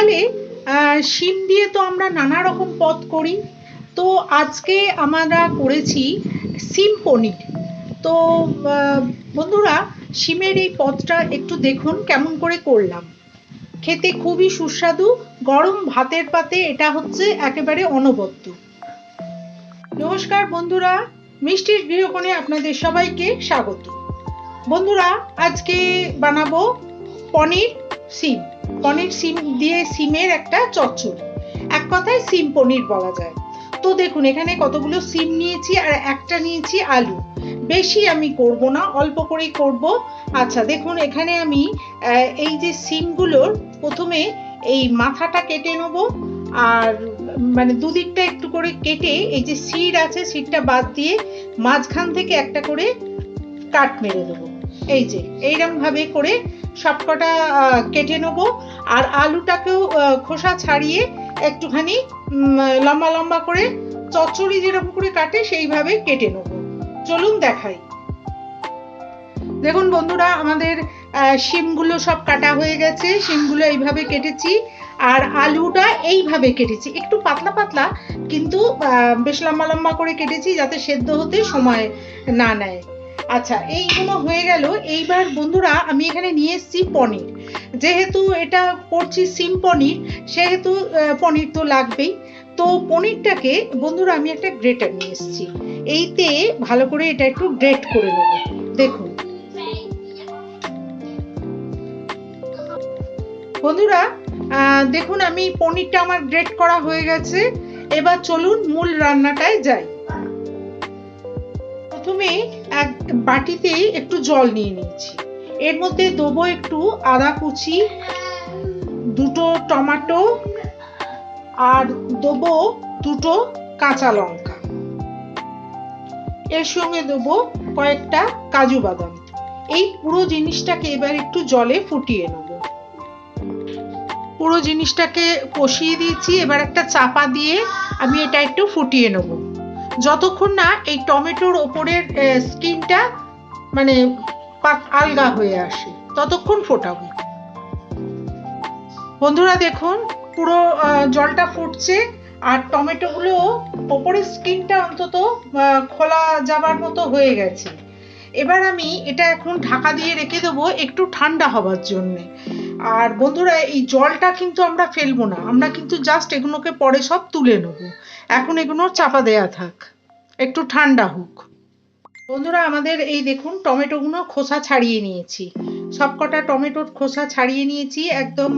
শীতকালে শিম দিয়ে তো আমরা নানা রকম পদ করি। তো আজকে আমরা করেছি সিম পনির। তো বন্ধুরা, শিমের এই পদটা একটু দেখুন কেমন করে করলাম। খেতে খুবই সুস্বাদু, গরম ভাতের পাতে এটা হচ্ছে একেবারে অনবদ্য। নমস্কার বন্ধুরা, মিষ্টির গৃহকোণে আপনাদের সবাইকে স্বাগত। বন্ধুরা, আজকে বানাবো পনির সিম পনির সিম দিয়ে সিমের একটা চচ্চড়ি। এক কথায় সিম পনির বলা যায়। তো দেখুন, এখানে কতগুলো সিম নিয়েছি আর একটা নিয়েছি আলু। বেশি আমি করব না, অল্প করেই করব। আচ্ছা দেখুন, এখানে আমি এই যে সিমগুলোর প্রথমে এই মাথাটা কেটে নেব আর মানে দুদিকটা একটু করে কেটে এই যে সিড আছে, সিডটা বাদ দিয়ে মাঝখান থেকে একটা করে কাট মেরে দেবো। এই যে এইরকম ভাবে করে সবকটা কেটে নেব। আর আলুটাকেও খোসা ছাড়িয়ে একটুখানি লম্বা লম্বা করে চচ্চড়ি যেরকম করে কাটে, সেইভাবে কেটে নেব। চলুন দেখাই। দেখুন বন্ধুরা, আমাদের শিমগুলো সব কাটা হয়ে গেছে। শিমগুলো এইভাবে কেটেছি। আর আলুটা এইভাবে কেটেছি। একটু পাতলা পাতলা, কিন্তু বেশ লম্বা লম্বা করে কেটেছি যাতে সেদ্ধ হতে সময় না নেয়। আচ্ছা এইগুলো হয়ে গেল। এইবার বন্ধুরা, আমি এখানে নিয়ে এসেছি পনির। যেহেতু এটা করছি সিম পনির, সেহেতু পনির তো লাগবেই। তো পনিরটাকে, বন্ধুরা, আমি একটা গ্রেটার নিয়ে এসেছি। এইতে ভালো করে এটা একটু গ্রেট করে নেব। দেখুন। বন্ধুরা দেখুন, আমি পনিরটা আমার গ্রেট করা হয়ে গেছে। এবার চলুন মূল রান্নাটায় যাই। প্রথমে এক বাটিতে একটু জল নিয়ে নিয়েছি। এর মধ্যে দেবো একটু আদা কুচি, দুটো টমেটো, আর দেবো দুটো কাঁচা লঙ্কা। এর সঙ্গে দেবো কয়েকটা কাজু বাদাম। এই পুরো জিনিসটাকে এবার একটু জলে ফুটিয়ে নেব। পুরো জিনিসটাকে কষিয়ে দিয়েছি, এবার একটা চাপা দিয়ে আমি এটা একটু ফুটিয়ে নেব। যতক্ষণ না এই টমেটোর ওপরের স্কিনটা মানে আলগা হয়ে আসে, ততক্ষণ ফোটাবো। বন্ধুরা দেখুন, পুরো জলটা ফুটছে, আর টমেটোগুলো ওপরের স্কিনটা অন্তত খোলা যাবার মতো হয়ে গেছে। এবার আমি এটা এখন ঢাকা দিয়ে রেখে দেবো একটু ঠান্ডা হবার জন্যে। আর বন্ধুরা, এই জলটা কিন্তু আমরা ফেলব না, আমরা কিন্তু জাস্ট এগুলোকে পরে সব তুলে নেব। এখন এগুলো চাপা দেয়া থাক। একটু ঠান্ডা হোক। বন্ধুরা, আমাদের এই দেখুন টমেটোগুলো খোসা ছাড়িয়ে নিয়েছি। সবকটা টমেটোর খোসা ছাড়িয়ে নিয়েছি, একদম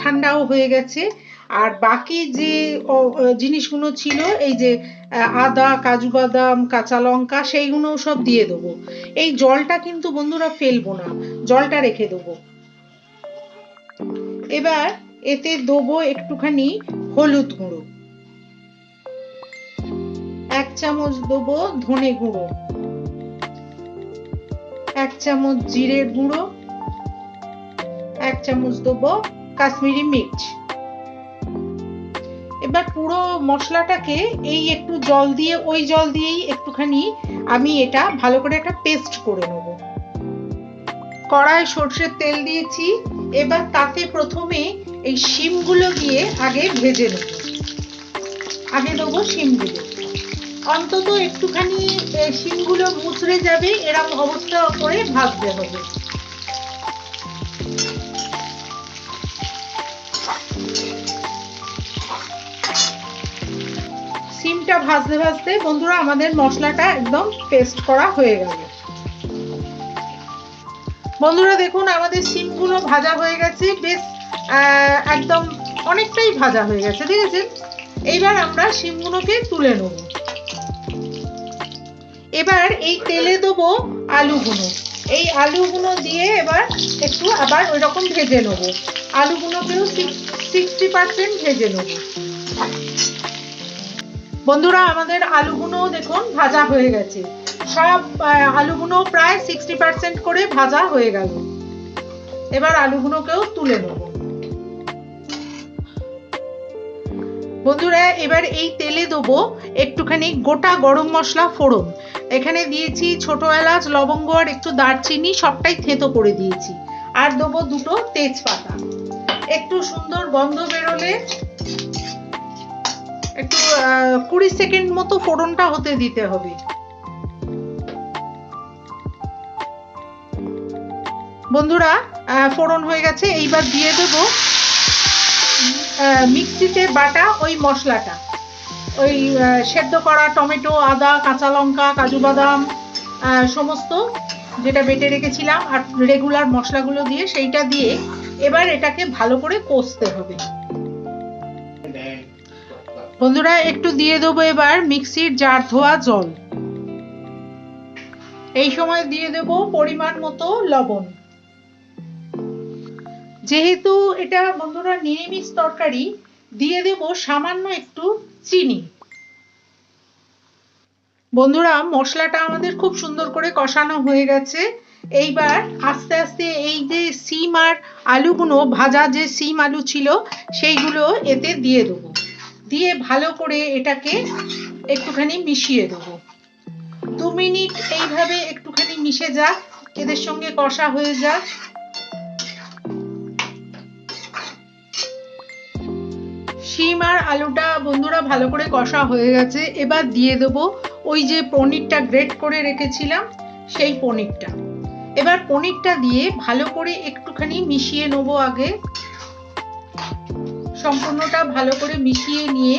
ঠান্ডাও হয়ে গেছে। আর বাকি যে জিনিসগুলো ছিল, এই যে আদা, কাজু বাদাম, কাঁচা লঙ্কা, সেইগুলো সব দিয়ে দেবো। এই জলটা কিন্তু বন্ধুরা ফেলব না, জলটা রেখে দেবো। এবার এতে দেবো একটুখানি হলুদ গুঁড়ো। চামচ দেবো ধনে গুঁড়ো। এক চামচ জিরের গুঁড়ো। এক চামচ দেবো কাশ্মীরি মির্চ। এবার পুরো মশলাটাকে এই একটু জল দিয়ে, ওই জল দিয়েই একটুখানি আমি এটা ভালো করে একটা পেস্ট করে নেব। কড়ায় সর্ষের তেল দিয়েছি। এবার তাতে প্রথমে এই শিমগুলো দিয়ে আগে ভেজে নেব। আগে দেবো শিমগুলো। অন্তত একটুখানি শিমগুলো মুচড়ে যাবে এরকম অবস্থা করে ভাজতে হবে। সিমটা ভাজতে ভাজতে, বন্ধুরা, আমাদের মশলাটা একদম পেস্ট করা হয়ে গেল। বন্ধুরা, দেখুন, আমাদের সিমগুলো ভাজা হয়ে গেছে। বেশ একদম অনেকটাই ভাজা হয়ে গেছে, ঠিক আছে? এইবার আমরা সিমগুলোকে তুলে নেব। এবার এই তেলে দেবো আলুগুলো এই আলুগুলো দিয়ে এবার একটু আবার ওই রকম ভেজে নেব। আলুগুলোকেও সিক্সটি পার্সেন্ট ভেজে নেব। বন্ধুরা, আমাদের আলুগুলো দেখুন ভাজা হয়ে গেছে। সব আলুগুলো প্রায় সিক্সটি পার্সেন্ট করে ভাজা হয়ে গেল। এবার আলুগুলোকেও তুলে নেব। বন্ধুরা, এবার এই তেলে দেবো একটুখানি গোটা গরম মশলা ফোড়ন। এখানে দিয়েছি ছোট এলাচ, লবঙ্গ আর একটু দারচিনি, সবটাই থেতো করে দিয়েছি। আর দেবো দুটো তেজপাতা। একটু সুন্দর গন্ধ বেরোলে একটু কুড়ি সেকেন্ড মতো ফোড়নটা হতে দিতে হবে। বন্ধুরা ফোড়ন হয়ে গেছে, এইবার দিয়ে দেব মিক্সিতে বাটা ওই মশলাটা। ওই সেদ্ধ করা টমেটো, আদা, কাঁচা লঙ্কা, কাজু বাদাম সমস্ত যেটা বেটে রেখেছিলাম আর রেগুলার মশলাগুলো দিয়ে সেইটা দিয়ে এবার এটাকে ভালো করে কষতে হবে। বন্ধুরা, একটু দিয়ে দেবো এবার মিক্সির জার ধোয়া জল। এই সময় দিয়ে দেব পরিমাণ মতো লবণ। যেহেতু এটা বন্ধুরা নিরামিষ তরকারি, দিয়ে দেব সামান্য একটু চিনি। বন্ধুরা, মশলাটা আমাদের খুব সুন্দর করে কষানো হয়ে গেছে। এইবার আস্তে আস্তে এই যে সিম আর আলুগুলো, ভাজা যে সিম আলু ছিল, সেইগুলো এতে দিয়ে দেবো। দিয়ে ভালো করে এটাকে একটুখানি মিশিয়ে দেবো। দু মিনিট এইভাবে একটুখানি মিশে যাক, এদের সঙ্গে কষা হয়ে যাক। শিম আর আলুটা বন্ধুরা ভালো করে কষা হয়ে গেছে। এবার দিয়ে দেবো ওই যে পনিরটা গ্রেট করে রেখেছিলাম, সেই পনিরটা। এবার পনিরটা দিয়ে ভালো করে একটুখানি মিশিয়ে নেব আগে। সম্পূর্ণটা ভালো করে মিশিয়ে নিয়ে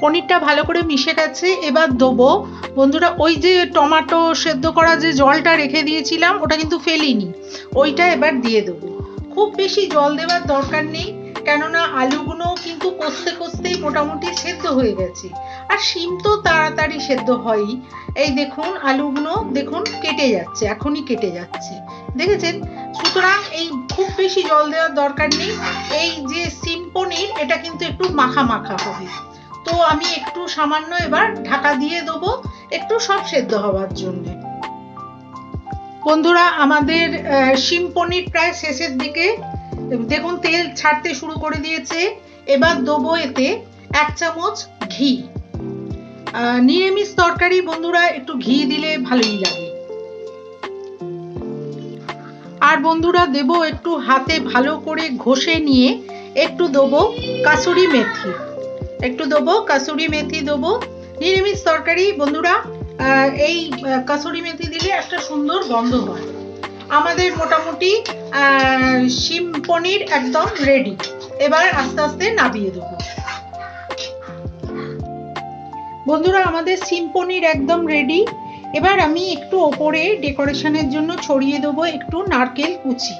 পনিরটা ভালো করে মিশে গেছে, এবার দেবো। বন্ধুরা, ওই যে টমাটো সেদ্ধ করা যে জলটা রেখে দিয়েছিলাম, ওটা কিন্তু ফেলিনি। ওইটা এবার দিয়ে দেবো। খুব বেশি জল দেওয়ার দরকার নেই, কেননা আলুগুলো কিন্তু কষতে কষতেই মোটামুটি সেদ্ধ হয়ে গেছে। আর শিম তো তাড়াতাড়ি সেদ্ধ হয়ই। এই দেখুন, আলুগুলো দেখুন কেটে যাচ্ছে, এখনই কেটে যাচ্ছে। দেখেছেন? সুতরাং এই খুব বেশি জল দেওয়ার দরকার নেই। এই যে সিম পনির, এটা কিন্তু একটু মাখা মাখা হবে। তো আমি একটু সামান্য এবার ঢাকা দিয়ে দেবো, একটু সব সেদ্ধ হওয়ার জন্য। বন্ধুরা, আমাদের শিম প্রায় শেষের দিকে। দেখুন, তেল ছাড়তে শুরু করে দিয়েছে। এবার দেবো এতে এক চামচ ঘি। নিরামিষ তরকারি বন্ধুরা, একটু ঘি দিলে ভালোই লাগে। আর বন্ধুরা, দেব একটু হাতে ভালো করে ঘষে নিয়ে একটু দেবো কাসুরি মেথি। একটু দেবো কাসুরি মেথি দেবো। নিরামিষ তরকারি বন্ধুরা এই কাসুরি মেথি দিলে একটা সুন্দর গন্ধ হয়। আমাদের মোটামুটি শিম পনির একদম রেডি এবার আস্তে আস্তে নামিয়ে দেবো। বন্ধুরা, আমাদের শিম পনির একদম রেডি এবার আমি একটু ওপরে ডেকোরেশনের জন্য ছড়িয়ে দেবো একটু নারকেল কুচি।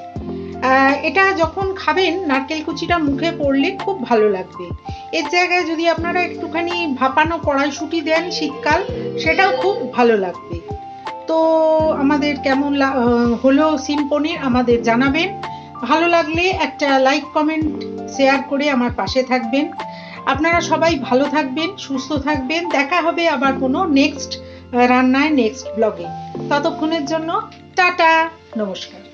এটা যখন খাবেন, নারকেল কুচিটা মুখে পড়লে খুব ভালো লাগবে। এর জায়গায় যদি আপনারা একটুখানি ভাপানো কড়াইশুঁটি দেন শীতকাল, সেটাও খুব ভালো লাগবে। তো আমাদের কেমন হলো সিম পনির আমাদের জানাবেন। ভালো লাগলে একটা লাইক, কমেন্ট, শেয়ার করে আমার পাশে থাকবেন। আপনারা সবাই ভালো থাকবেন, সুস্থ থাকবেন। দেখা হবে আবার কোনো নেক্সট রান্নায়, নেক্সট ব্লগে। ততক্ষণের জন্য টাটা, নমস্কার।